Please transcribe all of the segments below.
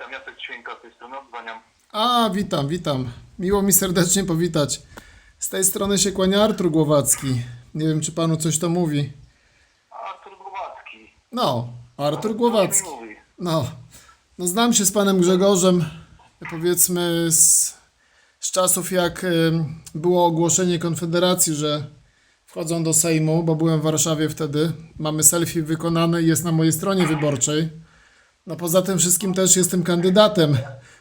witam, Jacek Święka z tej strony, odzwaniam. A, witam, witam. Miło mi serdecznie powitać. Z tej strony się kłania Artur Głowacki. Nie wiem, czy panu coś to mówi. Artur Głowacki. No, Artur Co mi Głowacki. mówi? No, no znam się z panem Grzegorzem, powiedzmy z, z czasów jak em, było ogłoszenie Konfederacji, że wchodzą do Sejmu, bo byłem w Warszawie wtedy. Mamy selfie wykonane i jest na mojej stronie wyborczej. No poza tym wszystkim też jestem kandydatem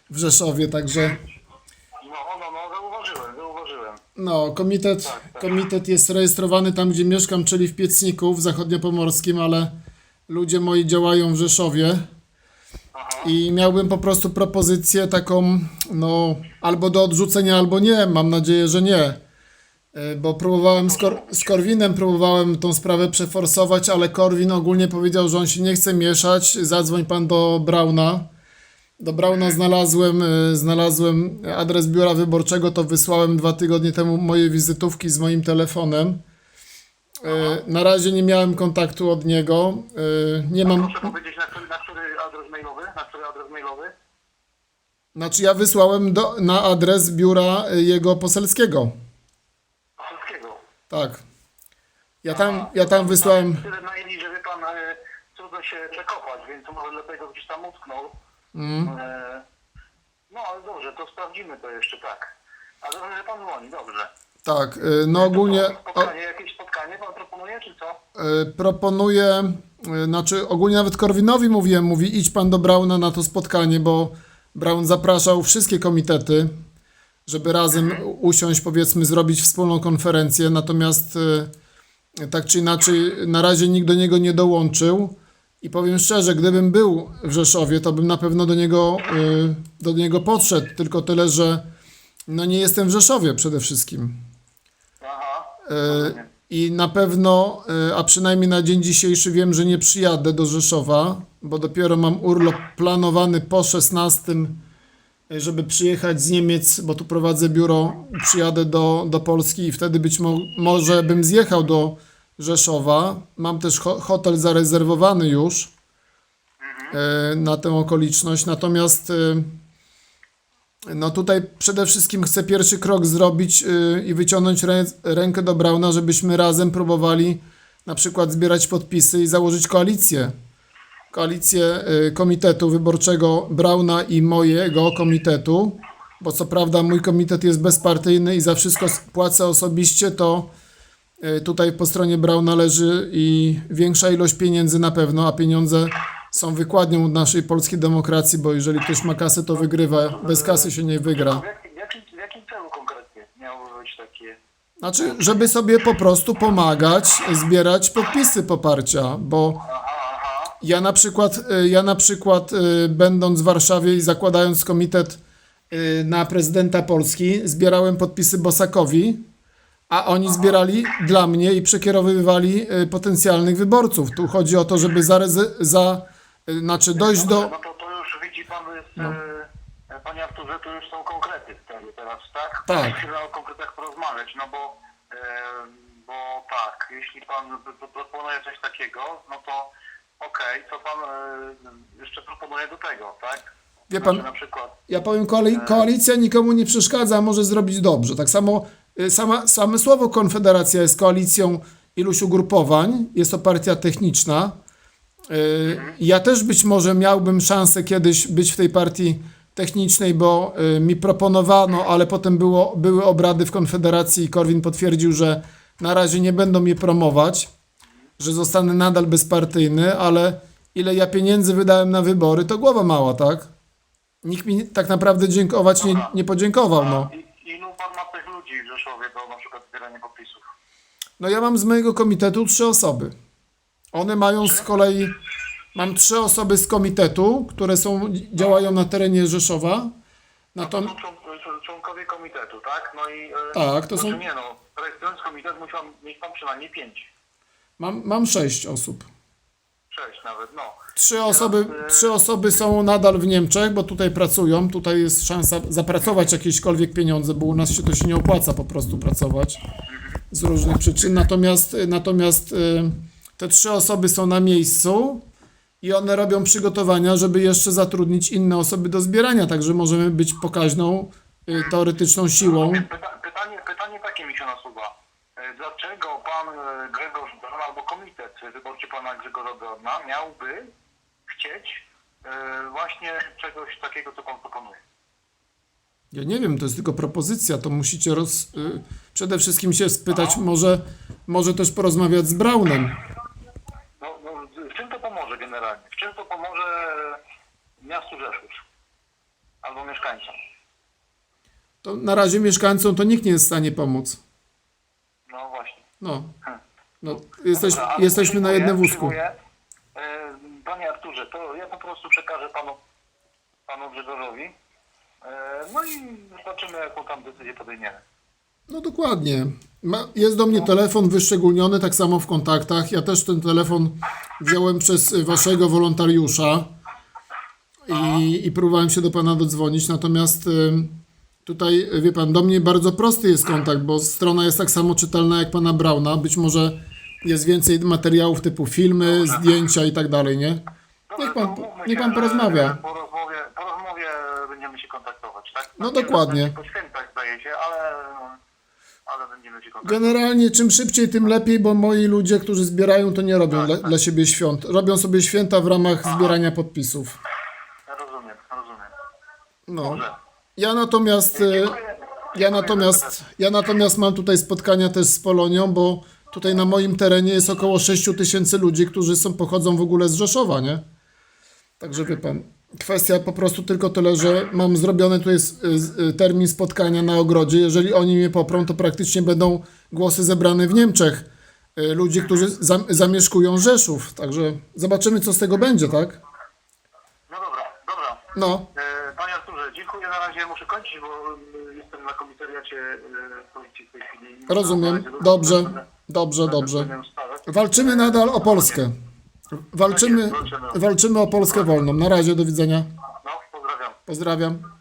w Rzeszowie, także No, no, no, zauważyłem, zauważyłem. no, komitet, komitet jest rejestrowany tam, gdzie mieszkam, czyli w Piecniku, w zachodniopomorskim, ale ludzie moi działają w Rzeszowie. I miałbym po prostu propozycję taką, no, albo do odrzucenia, albo nie. Mam nadzieję, że nie. E, Bo próbowałem z, Kor- z Korwinem, próbowałem tą sprawę przeforsować, ale Korwin ogólnie powiedział, że on się nie chce mieszać. Zadzwoń pan do Brauna. Do Brauna znalazłem, e, znalazłem adres biura wyborczego, to wysłałem dwa tygodnie temu moje wizytówki z moim telefonem. E, Na razie nie miałem kontaktu od niego. Nie mam. Proszę powiedzieć, na który, na który adres mailowy? Na który adres mailowy? Znaczy ja wysłałem do, na adres biura jego poselskiego. Tak. Ja tam, ja tam wysłałem. Tyle maili, że wie pan, e, trudno się przekopać, więc może lepiej go gdzieś tam utknął. Mm. E, no, ale dobrze, to sprawdzimy to jeszcze, tak. A dobrze, że pan dzwoni, dobrze. Tak, y, no ogólnie o, Spotkanie, jakieś spotkanie pan proponuje, czy co? y, proponuję, y, znaczy ogólnie nawet Korwinowi mówiłem, mówi idź pan do Brauna na to spotkanie, bo Braun zapraszał wszystkie komitety, żeby razem usiąść, powiedzmy, zrobić wspólną konferencję, natomiast y, tak czy inaczej na razie nikt do niego nie dołączył. I powiem szczerze, gdybym był w Rzeszowie, to bym na pewno do niego, y, do niego podszedł. Tylko tyle, że no nie jestem w Rzeszowie przede wszystkim. Aha. Y, I na pewno, a przynajmniej na dzień dzisiejszy wiem, że nie przyjadę do Rzeszowa, bo dopiero mam urlop planowany po 16, y, żeby przyjechać z Niemiec, bo tu prowadzę biuro, przyjadę do, do Polski i wtedy być mo- może bym zjechał do Rzeszowa. Mam też ho- hotel zarezerwowany już y, na tę okoliczność, natomiast y, no tutaj przede wszystkim chcę pierwszy krok zrobić yy, i wyciągnąć rę, rękę do Brauna, żebyśmy razem próbowali na przykład zbierać podpisy i założyć koalicję. Koalicję yy, komitetu wyborczego Brauna i mojego komitetu, bo co prawda mój komitet jest bezpartyjny i za wszystko płacę osobiście, to yy, tutaj po stronie Brauna leży i większa ilość pieniędzy na pewno, a pieniądze są wykładnią naszej polskiej demokracji, bo jeżeli ktoś ma kasę, to wygrywa. Bez kasy się nie wygra. W jakim, w celu konkretnie miało być takie... Znaczy, żeby sobie po prostu pomagać, zbierać podpisy poparcia, bo. Ja na przykład, y, ja na przykład y, będąc w Warszawie i zakładając komitet y, na prezydenta Polski, zbierałem podpisy Bosakowi, a oni zbierali dla mnie i przekierowywali potencjalnych wyborców. Tu chodzi o to, żeby zareze- za, znaczy dojść do... No to, to już widzi pan, jest, e, panie Arturze, to już są konkrety wtedy teraz, tak? Tak. Chcemy o konkretach porozmawiać, no bo, e, bo tak, jeśli pan proponuje coś takiego, no to okej, co pan e, jeszcze proponuje do tego, tak? Wie pan- Znaczy na przykład, Ja powiem, koali- koalicja nikomu nie przeszkadza, a może zrobić dobrze. Tak samo y, sama, same słowo Konfederacja jest koalicją iluś ugrupowań, jest to partia techniczna. Y, Ja też być może miałbym szansę kiedyś być w tej partii technicznej, bo y, mi proponowano, ale potem było, były obrady w Konfederacji i Korwin potwierdził, że na razie nie będą mnie promować, że zostanę nadal bezpartyjny, ale ile ja pieniędzy wydałem na wybory, to głowa mała, tak? Nikt mi tak naprawdę dziękować nie, nie podziękował, no. i, ilu pan ma tych ludzi w Rzeszowie do na przykład zbierania podpisów? No ja mam z mojego komitetu trzy osoby. One mają z kolei, mam trzy osoby z komitetu, które są, działają na terenie Rzeszowa. To Natom, są człon- człon- członkowie komitetu, tak? No i... e, Tak, to są- Znaczy nie no, rejestrując komitet musiał mieć pan przynajmniej pięć. Mam, mam sześć osób. Sześć nawet, no. Trzy osoby, trzy osoby są nadal w Niemczech, bo tutaj pracują. Tutaj jest szansa zapracować jakiekolwiek pieniądze, bo u nas się to się nie opłaca po prostu pracować z różnych przyczyn. Natomiast, natomiast y, te trzy osoby są na miejscu i one robią przygotowania, żeby jeszcze zatrudnić inne osoby do zbierania, także możemy być pokaźną y, teoretyczną siłą. Pyta, pytanie, pytanie takie mi się nasuwa. E, Dlaczego pan e, Grzegorz Braun albo komitet wyborczy pana Grzegorza Brauna miałby chcieć e, właśnie czegoś takiego, co pan proponuje? Ja nie wiem, to jest tylko propozycja, to musicie roz, przede wszystkim się spytać, może, może też porozmawiać z Braunem. No, no, w czym to pomoże generalnie? W czym to pomoże miastu Rzeszów? Albo mieszkańcom? To na razie mieszkańcom to nikt nie jest w stanie pomóc. No właśnie. No, no jesteś, Dobra, ale jesteśmy na jednym wózku. przyjmuję. E, Panie Arturze, to ja po prostu przekażę panu, panu Grzegorzowi. E, No i zobaczymy, jaką tam decyzję podejmiemy. No dokładnie. Ma, jest do mnie telefon wyszczególniony, tak samo w kontaktach. Ja też ten telefon wziąłem przez y, waszego wolontariusza i, i próbowałem się do pana dodzwonić, natomiast tutaj, wie pan, do mnie bardzo prosty jest kontakt, bo strona jest tak samo czytelna jak pana Brauna. Być może jest więcej materiałów typu filmy, zdjęcia i tak dalej, nie? Niech pan, to umówmy niech się, pan że porozmawia. Po rozmowie, po rozmowie będziemy się kontaktować, tak? No dokładnie. Po świętach zdaje się, ale, ale będziemy się kontaktować. Generalnie czym szybciej, tym lepiej, bo moi ludzie, którzy zbierają, to nie robią dla, dla siebie świąt. Robią sobie święta w ramach zbierania podpisów. Rozumiem, rozumiem. No. Dobrze. Ja natomiast, e, ja natomiast, ja natomiast mam tutaj spotkania też z Polonią, bo tutaj na moim terenie jest około 6 tysięcy ludzi, którzy są, pochodzą w ogóle z Rzeszowa, nie? Także wie pan, kwestia po prostu tylko tyle, że mam zrobiony tutaj s- y, termin spotkania na ogrodzie. Jeżeli oni mnie poprą, to praktycznie będą głosy zebrane w Niemczech. Ludzi, którzy zam, zamieszkują Rzeszów. Także zobaczymy, co z tego będzie, tak? No dobra, dobra. No, E, dziękuję. Na razie muszę kończyć, bo e, jestem na komisariacie e, policji w tej chwili. rozumiem. Dobrze, dobrze, dobrze. Walczymy nadal o Polskę. Walczymy, walczymy o Polskę wolną. Na razie, do widzenia. No, pozdrawiam. Pozdrawiam.